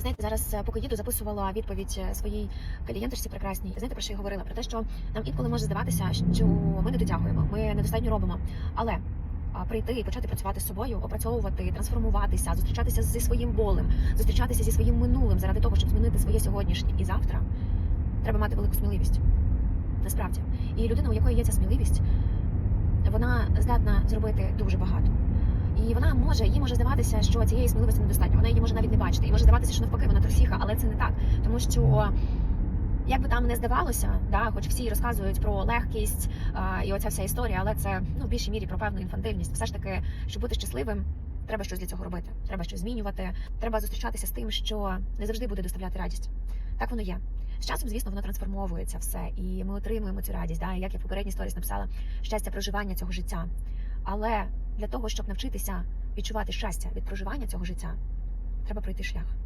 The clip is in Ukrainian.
знаєте, зараз, е, поки їду, записувала відповідь е, своїй клієнточці прекрасній. Знаєте, про що я говорила? Про те, що нам інколи може здаватися, що ми не дотягуємо, ми недостатньо робимо. Але прийти і почати працювати з собою, опрацьовувати, трансформуватися, зустрічатися зі своїм болем, зустрічатися зі своїм минулим заради того, щоб змінити своє сьогоднішнє і завтра, треба мати велику сміливість. Насправді. І людина, у якої є ця сміливість, вона здатна зробити дуже багато. І вона може, їй може здаватися, що цієї сміливості недостатньо. Вона її може навіть не бачити. І може здаватися, що навпаки, вона трусіха, але це не так. Тому що як би там не здавалося, да, хоч всі розказують про легкість а, і оця вся історія, але це ну в більшій мірі про певну інфантильність. Все ж таки, щоб бути щасливим, треба щось для цього робити. Треба щось змінювати. Треба зустрічатися з тим, що не завжди буде доставляти радість. Так воно є. З часом, звісно, воно трансформовується все, і ми отримуємо цю радість. Да? Як я в попередній сторіс написала, щастя проживання цього життя. Але для того, щоб навчитися відчувати щастя від проживання цього життя, треба пройти шлях.